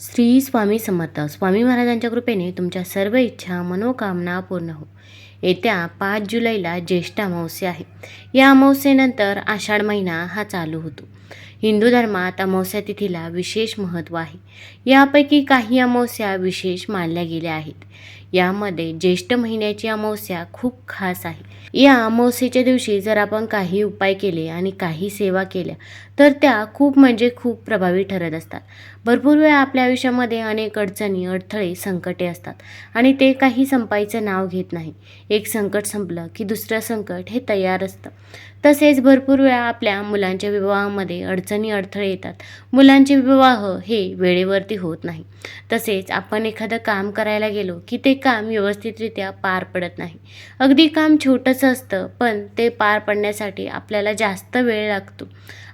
श्री स्वामी समर्थ. स्वामी महाराजांच्या कृपेने तुमच्या सर्व इच्छा मनोकामना पूर्ण हो. येत्या पाच जुलैला ज्येष्ठ अमावस्या आहे. या अमावस्येनंतर आषाढ महिना हा चालू होतो. हिंदू धर्मात अमावस्या तिथीला विशेष महत्त्व आहे. यापैकी काही अमावस्या विशेष मानल्या गेल्या आहेत. यामध्ये ज्येष्ठ महिन्याची अमावस्या खूप खास आहे. या अमावस्येच्या दिवशी जर आपण काही उपाय केले आणि काही सेवा केल्या तर त्या खूप म्हणजे खूप प्रभावी ठरत असतात. भरपूर वेळा आपल्या आयुष्यामध्ये अनेक अडचणी अडथळे संकटे असतात आणि ते काही संपायचं नाव घेत नाही. एक संकट संपलं की दुसरं संकट हे तयार असतं. तसेच भरपूर वेळा आपल्या मुलांच्या विवाहामध्ये अडचणी अडथळे येतात. मुलांचे विवाह हे वेळेवरती होत नाही. तसेच आपण एखादं काम करायला गेलो की ते काम व्यवस्थितरित्या पार पडत नाही. अगदी काम छोटंसं असतं पण ते पार पडण्यासाठी आपल्याला जास्त वेळ लागतो.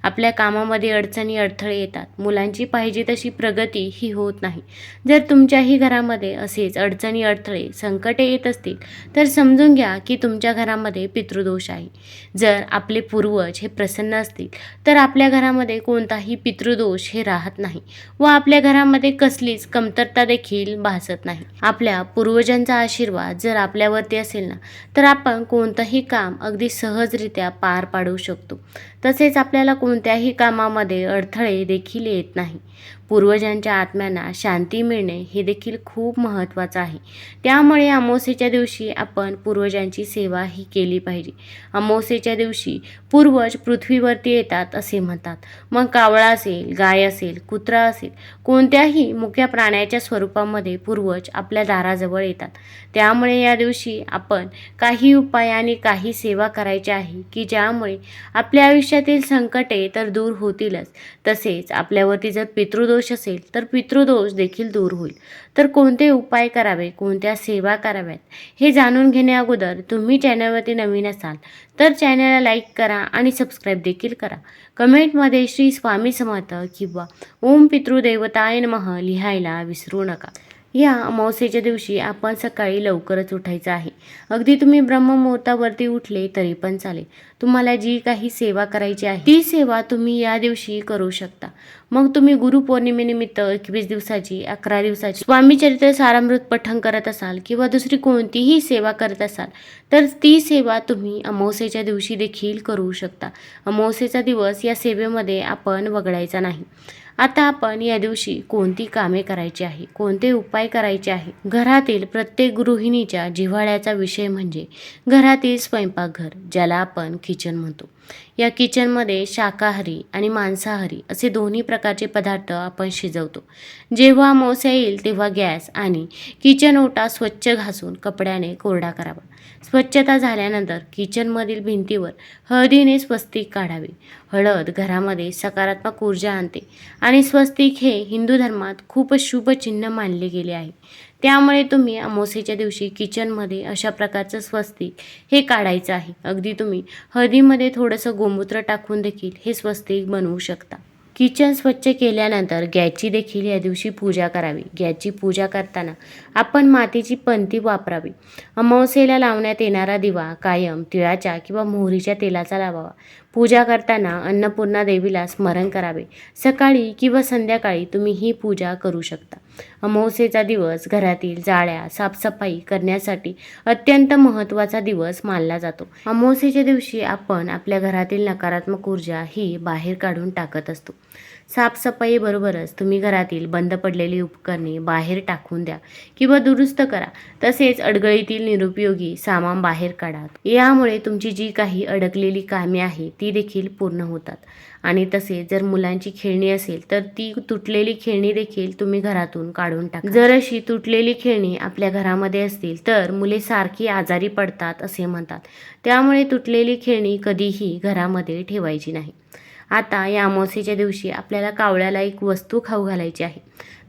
आपल्या कामामध्ये अडचणी अडथळे येतात. मुलांची पाहिजे तशी प्रगती ही होत नाही. जर तुमच्याही घरामध्ये असेच अडचणी अडथळे संकटे येत असतील तर समजून घ्या की तुमच्या घरामध्ये पितृदोष आहे. जर आपले पूर्वज हे प्रसन्न असतील तर आपल्या घरामध्ये कोणताही पितृदोष हे राहत नाही व आपल्या घरामध्ये कसलीच कमतरता देखील भासत नाही. आपल्या पूर्वजांचा आशीर्वाद जर आपल्यावरती असेल ना तर आपण कोणतंही काम अगदी सहजरित्या पार पाडू शकतो. तसेच आपल्याला कोण कोणत्याही कामामध्ये अडथळे देखील येत नाही. पूर्वजांच्या आत्म्यांना शांती मिळणे हे देखील खूप महत्त्वाचं आहे. त्यामुळे अमावस्येच्या दिवशी आपण पूर्वजांची सेवा ही केली पाहिजे. अमावस्येच्या दिवशी पूर्वज पृथ्वीवरती येतात असे म्हणतात. मग कावळा असेल गाय असेल कुत्रा असेल कोणत्याही मुक्या प्राण्याच्या स्वरूपामध्ये पूर्वज आपल्या दाराजवळ येतात. त्यामुळे या दिवशी आपण काही उपाय आणि काही सेवा करायची आहे की ज्यामुळे आपल्या आयुष्यातील संकटे तर दूर होतीलच. तसेच आपल्यावरती जर पितृदोष असेल तर पितृदोष देखील दूर होईल. तर कोणते उपाय करावे कोणत्या सेवा कराव्यात हे जाणून घेण्याअगोदर तुम्ही चॅनलवरती नवीन असाल तर चॅनलला लाईक करा आणि सबस्क्राईब देखील करा. कमेंटमध्ये श्री स्वामी समर्थ किंवा ओम पितृदेवताय मह लिहायला विसरू नका. या अमावस्येच्या दिवशी आपण सकाळी लवकरच उठायचं आहे. अगदी तुम्ही ब्रह्ममुहूर्तावरती उठले तरी पण चालेल. तुम्हाला जी काही सेवा करायची आहे ती सेवा तुम्ही या दिवशी करू शकता. मग तुम्ही गुरुपौर्णिमेनिमित्त एकवीस दिवसाची अकरा दिवसाची स्वामी चरित्र सारामृत पठण करत असाल किंवा दुसरी कोणतीही सेवा करत असाल तर ती सेवा तुम्ही अमावस्येच्या दिवशी देखील करू शकता. अमावस्येचा दिवस या सेवेमध्ये आपण वगळायचा नाही. आता आपण या दिवशी कोणती कामे करायची आहे कोणते उपाय करायचे आहे? घरातील प्रत्येक गृहिणीच्या जिव्हाळ्याचा विषय म्हणजे घरातील स्वयंपाकघर ज्याला आपण किचन म्हणतो. या किचनमध्ये शाकाहारी आणि मांसाहारी असे दोन्ही प्रकारचे पदार्थ आपण शिजवतो. जेव्हा अमावस्या येईल तेव्हा गॅस आणि किचन ओटा स्वच्छ घासून कपड्याने कोरडा करावा. स्वच्छता झाल्यानंतर किचनमधील भिंतीवर हळदीने स्वस्तिक काढावे. हळद घरामध्ये सकारात्मक ऊर्जा आणते आणि स्वस्तिक हे हिंदू धर्मात खूप शुभ चिन्ह मानले गेले आहे. त्यामुळे तुम्ही अमावस्येच्या दिवशी किचनमध्ये अशा प्रकारचं स्वस्तिक हे काढायचं आहे. अगदी तुम्ही हळदीमध्ये थोडंसं गोमूत्र टाकून देखील हे स्वस्तिक बनवू शकता. किचन स्वच्छ केल्यानंतर गॅसची देखील या दिवशी पूजा करावी. गॅसची पूजा करताना आपण मातीची पंती वापरावी. अमावस्येला लावण्यात येणारा दिवा कायम तिळाच्या किंवा मोहरीच्या तेलाचा लावावा. पूजा करताना अन्नपूर्णा देवीला स्मरण करावे. सकाळी किंवा संध्याकाळी तुम्ही ही पूजा करू शकता. अमावस्येचा दिवस घरातील जाळ्या साफसफाई करण्यासाठी अत्यंत महत्त्वाचा दिवस मानला जातो. अमावस्येच्या दिवशी आपण आपल्या घरातील नकारात्मक ऊर्जा ही बाहेर काढून टाकत असतो. साफसफाईबरोबरच तुम्ही घरातील बंद पडलेली उपकरणे बाहेर टाकून द्या किंवा दुरुस्त करा. तसेच अडगळीतील निरुपयोगी सामान बाहेर काढा. यामुळे तुमची जी काही अडकलेली कामे आहे ती देखील पूर्ण होतात. आणि तसेच जर मुलांची खेळणी असेल तर ती तुटलेली खेळणी देखील तुम्ही घरातून काढून टाका. जर अशी तुटलेली खेळणी आपल्या घरामध्ये असतील तर मुले सारखी आजारी पडतात असे म्हणतात. त्यामुळे तुटलेली खेळणी कधीही घरामध्ये ठेवायची नाही. आता या अमावस्येच्या दिवशी आपल्याला कावळ्याला एक वस्तू खाऊ घालायची आहे.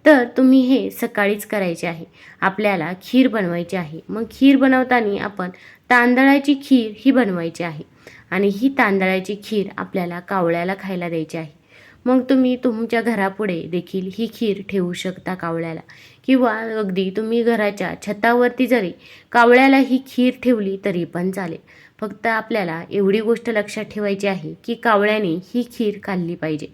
तर तुम्ही हे सकाळीच करायचे आहे. आपल्याला खीर बनवायची आहे. मग खीर बनवताना आपण तांदळाची खीर ही बनवायची आहे आणि ही तांदळाची खीर आपल्याला कावळ्याला खायला द्यायची आहे. मग तुम्ही तुमच्या घरापुढे देखील ही खीर ठेवू शकता कावळ्याला. किंवा अगदी तुम्ही घराच्या छतावरती जरी कावळ्याला ही खीर ठेवली तरी पण चालेल. फक्त आपल्याला एवढी गोष्ट लक्षात ठेवायची आहे की कावळ्याने ही खीर खाल्ली पाहिजे.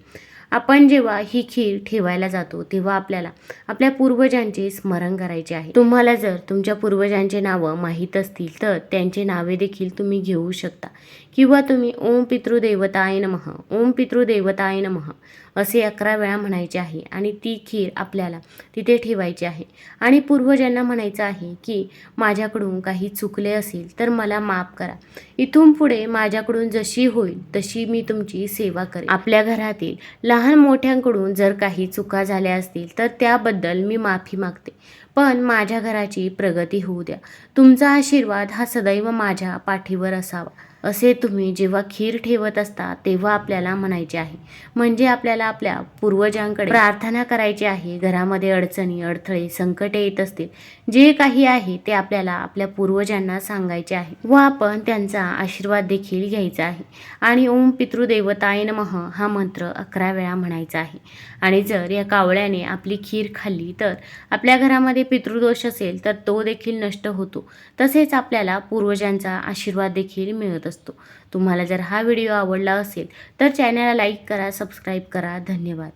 आपण जेव्हा ही खीर ठेवायला जातो तेव्हा आपल्याला आपल्या पूर्वजांचे स्मरण करायचे आहे. तुम्हाला जर तुमच्या पूर्वजांचे नावं माहीत असतील तर त्यांचे नावे देखील तुम्ही घेऊ शकता. किंवा तुम्ही ओम पितृदेवताय नमः ओम पितृदेवताय नमः असे अकरा वेळा म्हणायचे आहे आणि ती खीर आपल्याला तिथे ठेवायची आहे. आणि पूर्वजांना म्हणायचं आहे की माझ्याकडून काही चुकले असेल तर मला माफ करा. इथून पुढे माझ्याकडून जशी होईल तशी मी तुमची सेवा करेन. आपल्या घरातील लहान मोठ्यांकडून जर काही चुका झाल्या असतील तर त्याबद्दल मी माफी मागते. पण माझ्या घराची प्रगती होऊ द्या. तुमचा आशीर्वाद हा सदैव माझ्या पाठीवर असावा. असे तुम्ही जेव्हा खीर ठेवत असता तेव्हा आपल्याला म्हणायचे आहे. म्हणजे आपल्याला आपल्या पूर्वजांकडे प्रार्थना करायची आहे. घरामध्ये अडचणी अडथळे संकटे येत असतील. जे काही आहे ते आपल्याला आपल्या पूर्वजांना सांगायचे आहे व आपण त्यांचा आशीर्वाद देखील घ्यायचा आहे. आणि ओम पितृदेवताय नमः हा मंत्र अकरा वेळा म्हणायचा आहे. आणि जर या कावळ्याने आपली खीर खाल्ली तर आपल्या घरामध्ये पितृदोष असेल तर तो देखील नष्ट होतो. तसेच आपल्याला पूर्वजांचा आशीर्वाद देखील मिळत असतो. तुम्हाला जर हा व्हिडिओ आवडला असेल तर चॅनलला लाईक करा सबस्क्राईब करा. धन्यवाद.